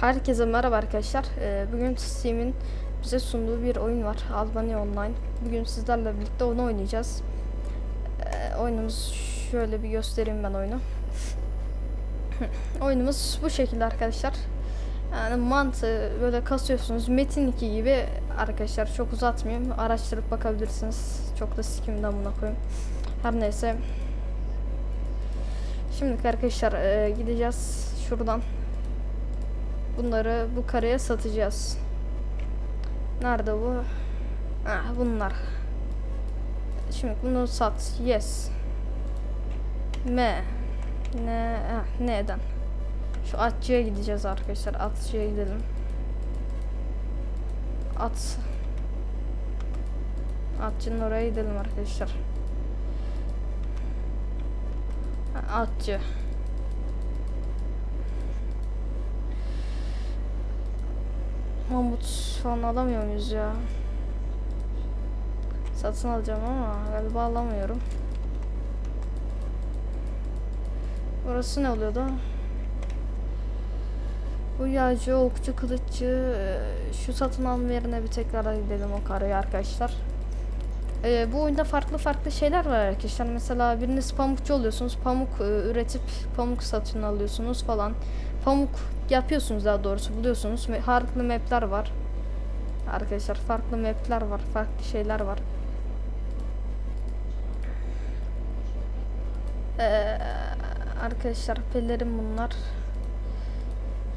Herkese merhaba arkadaşlar. Ee, bugün Steam'in bize sunduğu bir oyun var. Albania Online. Bugün sizlerle birlikte onu oynayacağız. Ee, oyunumuz şöyle bir göstereyim ben oyunu. Oyunumuz bu şekilde arkadaşlar. Yani mantığı böyle kasıyorsunuz. Metin 2 gibi arkadaşlar çok uzatmayayım. Araştırıp bakabilirsiniz. Çok da sikimden buna koyayım. Her neyse. Şimdi arkadaşlar e, gideceğiz şuradan. Bunları bu kareye satacağız. Nerede bu? Ah bunlar. Şimdi bunu sat. Yes. M. Ne? Ah, neden? Şu atçıya gideceğiz arkadaşlar. Atçıya gidelim. At. Atçının oraya gidelim arkadaşlar. Atçı. Mamut falan alamıyor muyuz ya? Satın alacağım ama galiba alamıyorum. Burası ne oluyordu? Bu yağcı, okçu, kılıççı, e, şu satın alma yerine bir tekrar gidelim o karaya arkadaşlar. E, bu oyunda farklı farklı şeyler var arkadaşlar. Mesela biriniz pamukçu oluyorsunuz, pamuk e, üretip pamuk satın alıyorsunuz falan. Pamuk yapıyorsunuz daha doğrusu buluyorsunuz. Farklı map'ler var. Arkadaşlar farklı map'ler var, farklı şeyler var. Ee, arkadaşlar pelerin bunlar.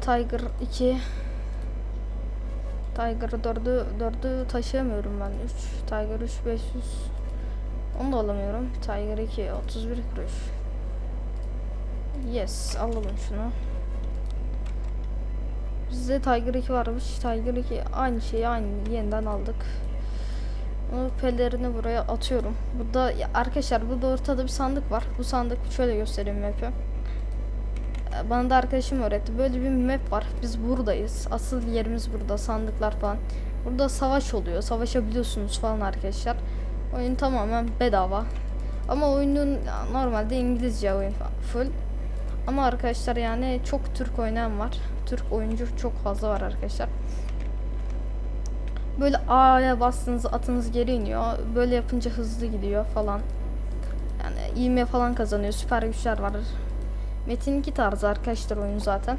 Tiger 2 Tiger 4'ü 4'ü taşıyamıyorum ben. 3 Tiger 3 500 Onu da alamıyorum. Tiger 2 31 kuruş. Yes, alalım şunu. Bizde Tiger 2 varmış. Tiger 2 aynı şeyi aynı yeniden aldık. O pelerini buraya atıyorum. Burada ya arkadaşlar burada ortada bir sandık var. Bu sandık şöyle göstereyim map'i. Ee, Bana da arkadaşım öğretti. Böyle bir map var. Biz buradayız. Asıl yerimiz burada. Sandıklar falan. Burada savaş oluyor. Savaşabiliyorsunuz falan arkadaşlar. Oyun tamamen bedava. Ama oyunun normalde İngilizce oyun full. Ama arkadaşlar yani çok Türk oynayan var. Türk oyuncu çok fazla var arkadaşlar. Böyle A'ya bastığınız atınız geri iniyor. Böyle yapınca hızlı gidiyor falan. Yani ivme falan kazanıyor. Süper güçler var. Metin 2 tarzı arkadaşlar oyun zaten.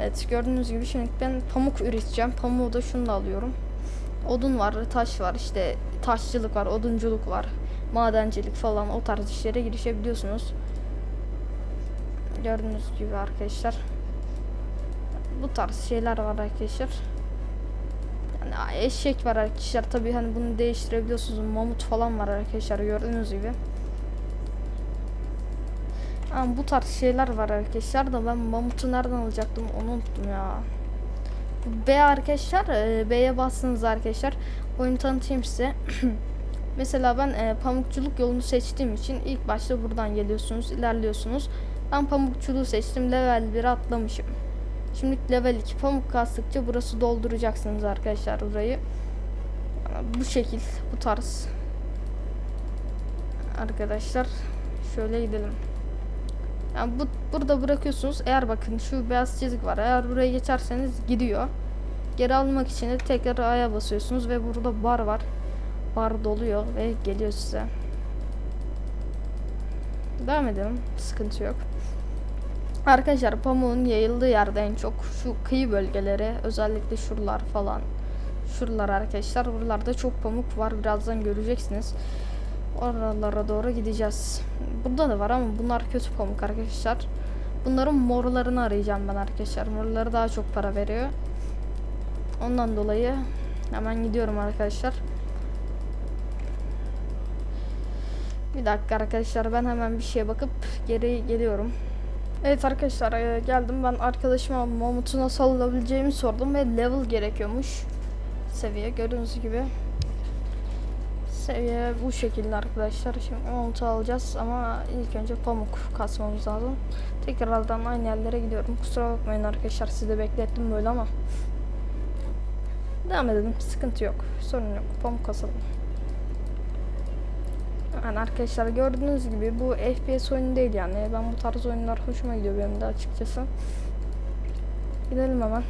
Evet gördüğünüz gibi şimdi ben pamuk üreteceğim. Pamuğu da şunu da alıyorum. Odun var, taş var, işte taşçılık var, odunculuk var, madencilik falan o tarz işlere girişebiliyorsunuz. Gördüğünüz gibi arkadaşlar. Bu tarz şeyler var arkadaşlar. Yani eşek var arkadaşlar. Tabii hani bunu değiştirebiliyorsunuz. Mamut falan var arkadaşlar gördüğünüz gibi. Ama bu tarz şeyler var arkadaşlar da ben mamutu nereden alacaktım onu unuttum ya. B arkadaşlar e, B'ye bastınız arkadaşlar. Oyunu tanıtayım size. Mesela ben e, pamukçuluk yolunu seçtiğim için ilk başta buradan geliyorsunuz, ilerliyorsunuz. Ben pamukçuluğu seçtim. Level 1'e atlamışım. Şimdi level 2 pamuk kastıkça burası dolduracaksınız arkadaşlar burayı. Bu şekil, bu tarz. Arkadaşlar şöyle gidelim. Yani bu burada bırakıyorsunuz. Eğer bakın şu beyaz çizik var. Eğer buraya geçerseniz gidiyor. Geri almak için de tekrar A'ya basıyorsunuz ve burada bar var. Bar doluyor ve geliyor size. Devam edelim. Sıkıntı yok. Arkadaşlar pamuğun yayıldığı yerde en çok şu kıyı bölgeleri özellikle şuralar falan. Şuralar arkadaşlar. Buralarda çok pamuk var. Birazdan göreceksiniz. Oralara doğru gideceğiz. Burada da var ama bunlar kötü pamuk arkadaşlar. Bunların morlarını arayacağım ben arkadaşlar. Morları daha çok para veriyor. Ondan dolayı hemen gidiyorum arkadaşlar. Bir dakika arkadaşlar ben hemen bir şeye bakıp geri geliyorum. Evet arkadaşlar e, geldim ben arkadaşıma Mamut'u nasıl alabileceğimi sordum ve level gerekiyormuş. Seviye gördüğünüz gibi. Seviye bu şekilde arkadaşlar. Şimdi Mamut'u alacağız ama ilk önce pamuk kasmamız lazım. Tekrardan aynı yerlere gidiyorum. Kusura bakmayın arkadaşlar sizi de beklettim böyle ama. Devam edelim. Sıkıntı yok. Sorun yok. Pamuk kasalım. Yani arkadaşlar gördüğünüz gibi bu FPS oyunu değil yani. Ben bu tarz oyunlar hoşuma gidiyor benim de açıkçası. Gidelim hemen.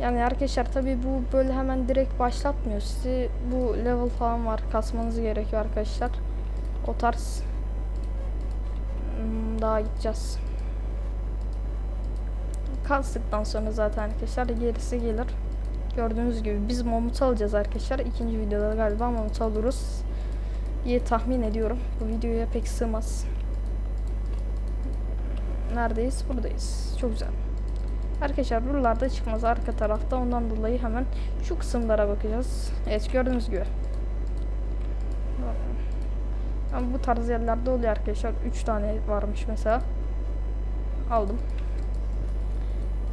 Yani arkadaşlar tabi bu böyle hemen direkt başlatmıyor. Sizi bu level falan var. Kasmanız gerekiyor arkadaşlar. O tarz. Hmm, daha gideceğiz. Kastıktan sonra zaten arkadaşlar gerisi gelir. Gördüğünüz gibi biz mamut alacağız arkadaşlar. İkinci videoda galiba mamut alırız diye tahmin ediyorum. Bu videoya pek sığmaz. Neredeyiz? Buradayız. Çok güzel. Arkadaşlar buralarda çıkmaz arka tarafta. Ondan dolayı hemen şu kısımlara bakacağız. Evet gördüğünüz gibi. Ama bu tarz yerlerde oluyor arkadaşlar. 3 tane varmış mesela. Aldım.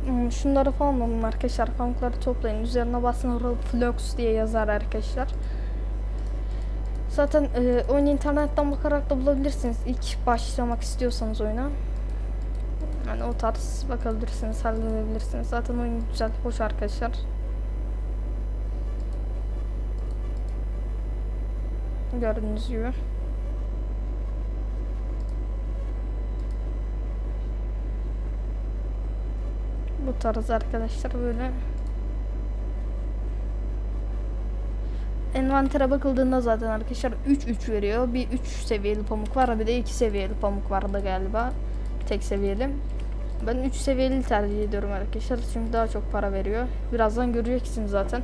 Hmm, Şunları falan alın arkadaşlar. Pamukları toplayın. Üzerine basın Flux diye yazar arkadaşlar. Zaten e, oyunu internetten bakarak da bulabilirsiniz. İlk başlamak istiyorsanız oyuna. Yani o tarz bakabilirsiniz, halledebilirsiniz. Zaten oyun güzel, hoş arkadaşlar. Gördüğünüz gibi. Bu tarz arkadaşlar böyle. Envantere bakıldığında zaten arkadaşlar 3 3 veriyor. Bir 3 seviyeli pamuk var, bir de 2 seviyeli pamuk vardı galiba. Tek seviyeli. Ben 3 seviyeli tercih ediyorum arkadaşlar çünkü daha çok para veriyor. Birazdan göreceksiniz zaten.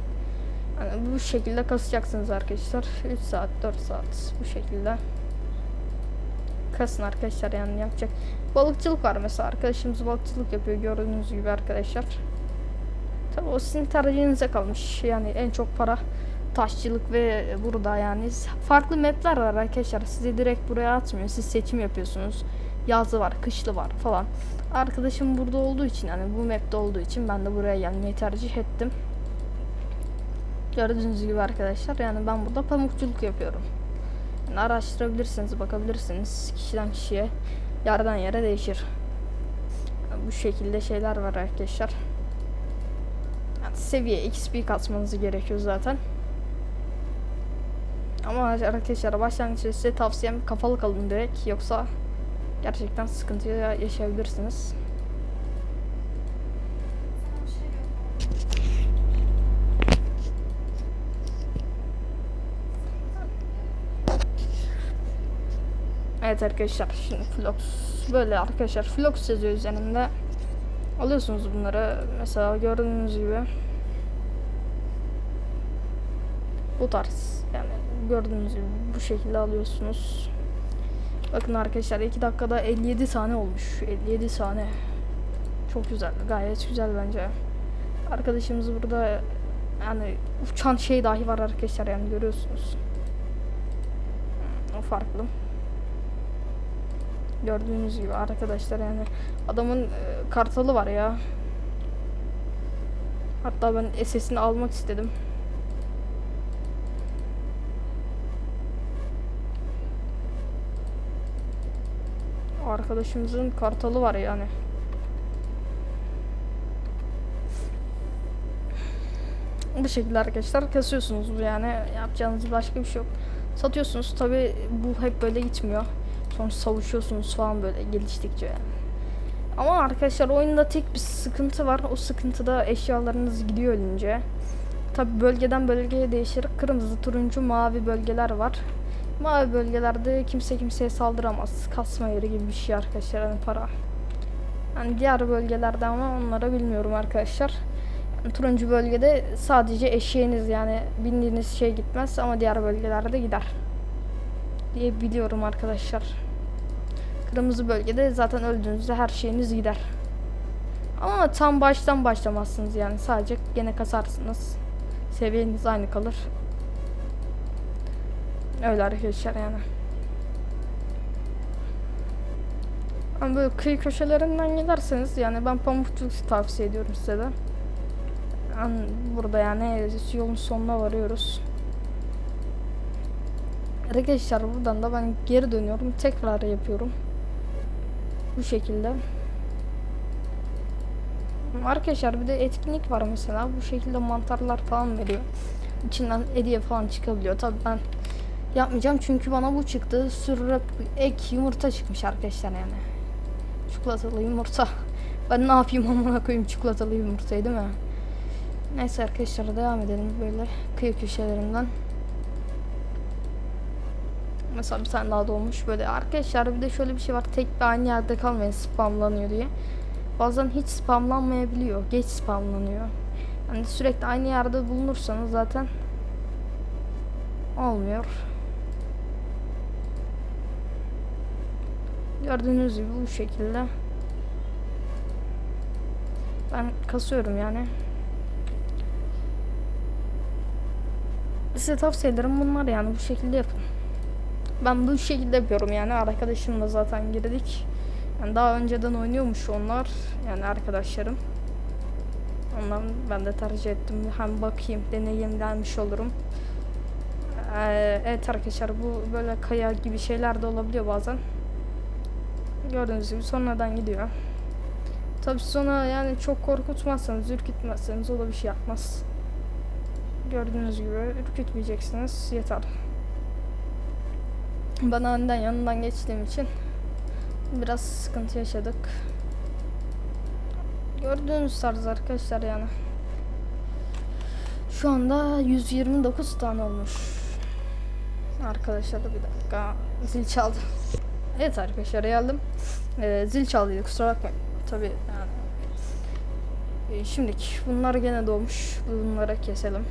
Yani bu şekilde kasacaksınız arkadaşlar. 3 saat, 4 saat bu şekilde. Kasın arkadaşlar yani yapacak. Balıkçılık var mesela arkadaşımız balıkçılık yapıyor gördüğünüz gibi arkadaşlar. Tabii o sizin tercihinize kalmış. Yani en çok para taşçılık ve burada yani farklı mapler var arkadaşlar. Sizi direkt buraya atmıyor. Siz seçim yapıyorsunuz. Yazı var, kışlı var falan. Arkadaşım burada olduğu için yani bu map'te olduğu için ben de buraya gelmeyi tercih ettim. Gördüğünüz gibi arkadaşlar yani ben burada pamukçuluk yapıyorum. Yani araştırabilirsiniz, bakabilirsiniz kişiden kişiye, yerden yere değişir. Yani bu şekilde şeyler var arkadaşlar. Yani seviye XP kasmanız gerekiyor zaten. Ama arkadaşlar başlangıçta size tavsiyem kafalı kalın direkt. Yoksa gerçekten sıkıntıya yaşayabilirsiniz. Evet arkadaşlar şimdi Flox böyle arkadaşlar. Flox yazıyor üzerinde. Alıyorsunuz bunları. Mesela gördüğünüz gibi bu tarz gördüğünüz gibi bu şekilde alıyorsunuz. Bakın arkadaşlar 2 dakikada 57 tane olmuş. 57 tane. Çok güzel gayet güzel bence. Arkadaşımız burada yani uçan şey dahi var arkadaşlar yani görüyorsunuz. O farklı. Gördüğünüz gibi arkadaşlar yani adamın e, kartalı var ya. Hatta ben SS'ini almak istedim. Arkadaşımızın kartalı var yani. Bu şekilde arkadaşlar kasıyorsunuz yani yapacağınız başka bir şey yok. Satıyorsunuz tabi bu hep böyle gitmiyor. Sonra savuşuyorsunuz falan böyle geliştikçe yani. Ama arkadaşlar oyunda tek bir sıkıntı var. O sıkıntıda eşyalarınız gidiyor ölünce. Tabi bölgeden bölgeye değişir. Kırmızı, turuncu, mavi bölgeler var. Mavi bölgelerde kimse kimseye saldıramaz. Kasma yeri gibi bir şey arkadaşlar hani para. Yani diğer bölgelerde ama onlara bilmiyorum arkadaşlar. Yani turuncu bölgede sadece eşeğiniz yani bindiğiniz şey gitmez ama diğer bölgelerde gider. Diye biliyorum arkadaşlar. Kırmızı bölgede zaten öldüğünüzde her şeyiniz gider. Ama tam baştan başlamazsınız yani sadece gene kasarsınız. Seviyeniz aynı kalır. Öyle arkadaşlar yani. Ama böyle kıyı köşelerinden giderseniz yani ben pamukçuluk tavsiye ediyorum size de. Yani burada yani yolun sonuna varıyoruz. Arkadaşlar buradan da ben geri dönüyorum. Tekrar yapıyorum. Bu şekilde. Arkadaşlar bir de etkinlik var mesela. Bu şekilde mantarlar falan veriyor. İçinden hediye falan çıkabiliyor. Tabii ben yapmayacağım çünkü bana bu çıktı. Sürü ek yumurta çıkmış arkadaşlar yani. Çikolatalı yumurta. Ben ne yapayım amına koyayım çikolatalı yumurtayı değil mi? Neyse arkadaşlar devam edelim böyle kıyı köşelerinden. Mesela bir tane daha dolmuş böyle. Arkadaşlar bir de şöyle bir şey var. Tek bir aynı yerde kalmayın spamlanıyor diye. Bazen hiç spamlanmayabiliyor. Geç spamlanıyor. Yani sürekli aynı yerde bulunursanız zaten olmuyor. Gördüğünüz gibi bu şekilde. Ben kasıyorum yani. Size tavsiyelerim bunlar yani bu şekilde yapın. Ben bu şekilde yapıyorum yani arkadaşımla zaten girdik. Yani daha önceden oynuyormuş onlar yani arkadaşlarım. Ondan ben de tercih ettim. Hem bakayım deneyimlenmiş olurum. Ee, evet arkadaşlar bu böyle kaya gibi şeyler de olabiliyor bazen. Gördüğünüz gibi sonradan gidiyor. Tabi sonra yani çok korkutmazsanız, ürkütmezseniz o da bir şey yapmaz. Gördüğünüz gibi ürkütmeyeceksiniz yeter. Ben önden yanından geçtiğim için biraz sıkıntı yaşadık. Gördüğünüz tarz arkadaşlar yani. Şu anda 129 tane olmuş. Arkadaşlar bir dakika zil çaldı. Evet arkadaşlar geldim. Ee, zil çaldıydı kusura bakmayın. Tabi yani. Ee, şimdilik bunlar gene doğmuş. Bunları keselim.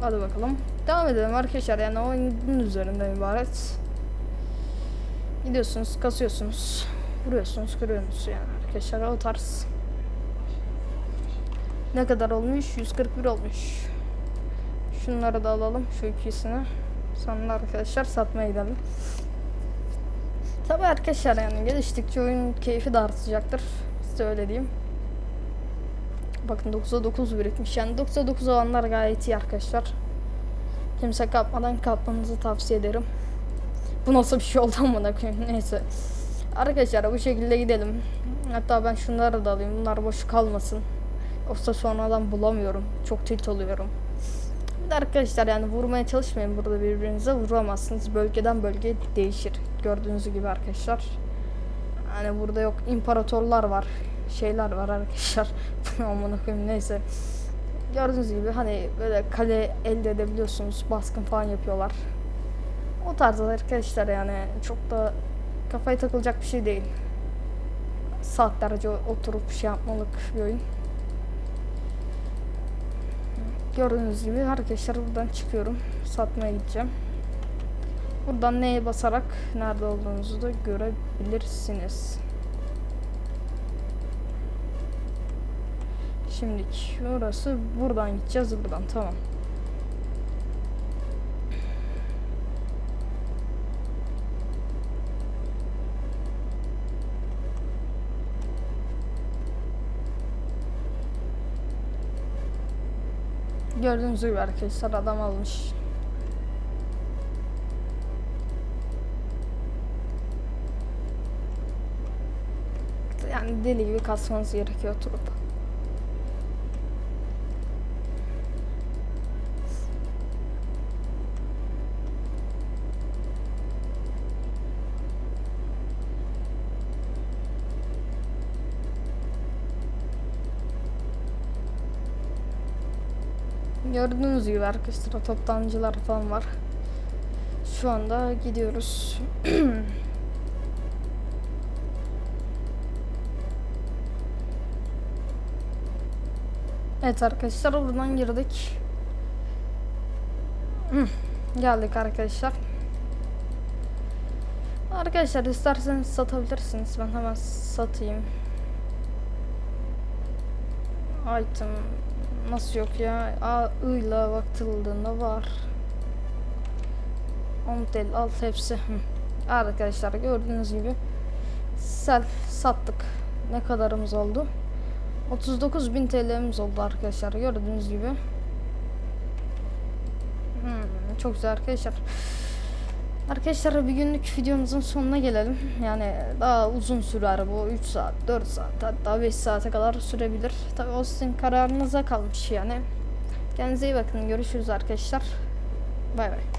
Hadi bakalım. Devam edelim arkadaşlar yani oyunun üzerinden ibaret. Gidiyorsunuz, kasıyorsunuz, vuruyorsunuz, kırıyorsunuz yani arkadaşlar o tarz. Ne kadar olmuş? 141 olmuş. Şunları da alalım şu ikisini. Sonra arkadaşlar satmaya gidelim. Tabi arkadaşlar yani geliştikçe oyun keyfi de artacaktır. Size öyle diyeyim. Bakın 9'a 9 birikmiş. Yani 9'a 9 olanlar gayet iyi arkadaşlar. Kimse kapmadan kapmanızı tavsiye ederim. Bu nasıl bir şey oldu amına koyayım. Neyse. Arkadaşlar bu şekilde gidelim. Hatta ben şunları da alayım. Bunlar boş kalmasın. Yoksa sonradan bulamıyorum. Çok tilt oluyorum. Bir arkadaşlar yani vurmaya çalışmayın burada birbirinize. Vuramazsınız. Bölgeden bölgeye değişir. Gördüğünüz gibi arkadaşlar. Yani burada yok imparatorlar var. Şeyler var arkadaşlar. Amına koyayım neyse. Gördüğünüz gibi hani böyle kale elde edebiliyorsunuz. Baskın falan yapıyorlar. O tarzda arkadaşlar yani çok da kafaya takılacak bir şey değil. Saatlerce oturup şey yapmalık bir oyun. Gördüğünüz gibi arkadaşlar buradan çıkıyorum. Satmaya gideceğim. Buradan neye basarak nerede olduğunuzu da görebilirsiniz. Şimdi şurası buradan gideceğiz buradan tamam. Gördüğünüz gibi arkadaşlar adam almış. Yani deli gibi kasmanız gerekiyor oturup. Gördüğünüz gibi arkadaşlar toptancılar falan var. Şu anda gidiyoruz. evet arkadaşlar buradan girdik. Hı, Geldik arkadaşlar. Arkadaşlar isterseniz satabilirsiniz. Ben hemen satayım. Item Nasıl yok ya? A, ile bakıldığında var. Ontel alt hepsi. Hı. Arkadaşlar gördüğünüz gibi sel sattık. Ne kadarımız oldu? 39.000 TL'miz oldu arkadaşlar. Gördüğünüz gibi. Hmm, çok güzel arkadaşlar. Arkadaşlar bir günlük videomuzun sonuna gelelim. Yani daha uzun sürer bu. 3 saat, 4 saat hatta 5 saate kadar sürebilir. Tabi o sizin kararınıza kalmış yani. Kendinize iyi bakın. Görüşürüz arkadaşlar. Bay bay.